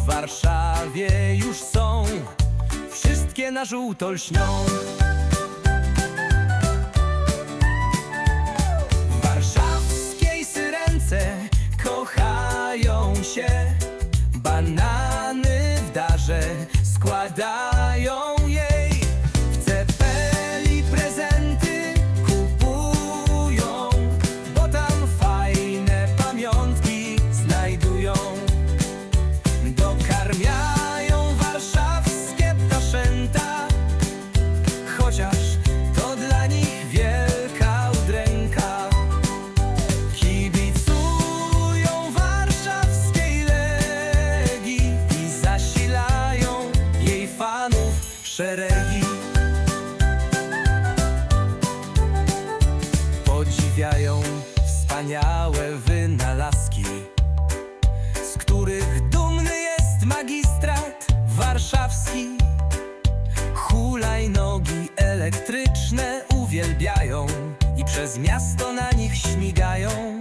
w Warszawie już są, wszystkie na żółto lśnią. W warszawskiej syrence kochają się, banany w darze składają szeregi. Podziwiają wspaniałe wynalazki z których dumny jest magistrat warszawski. Hulajnogi elektryczne uwielbiają i przez miasto na nich śmigają.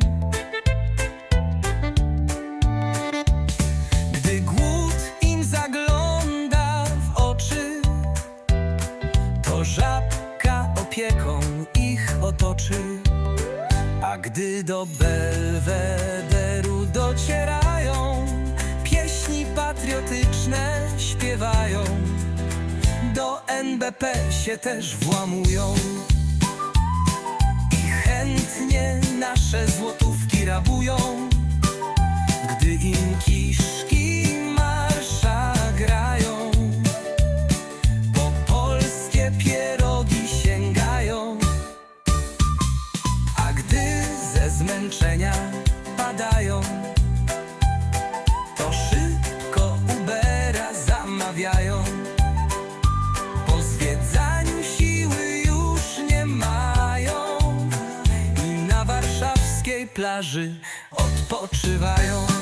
Żabka opieką ich otoczy. A gdy do Belwederu docierają, pieśni patriotyczne śpiewają. Do NBP się też włamują i chętnie nasze złotówki rabują. Ze zmęczenia padają, to szybko Ubera zamawiają. Po zwiedzaniu siły już nie mają i na warszawskiej plaży odpoczywają.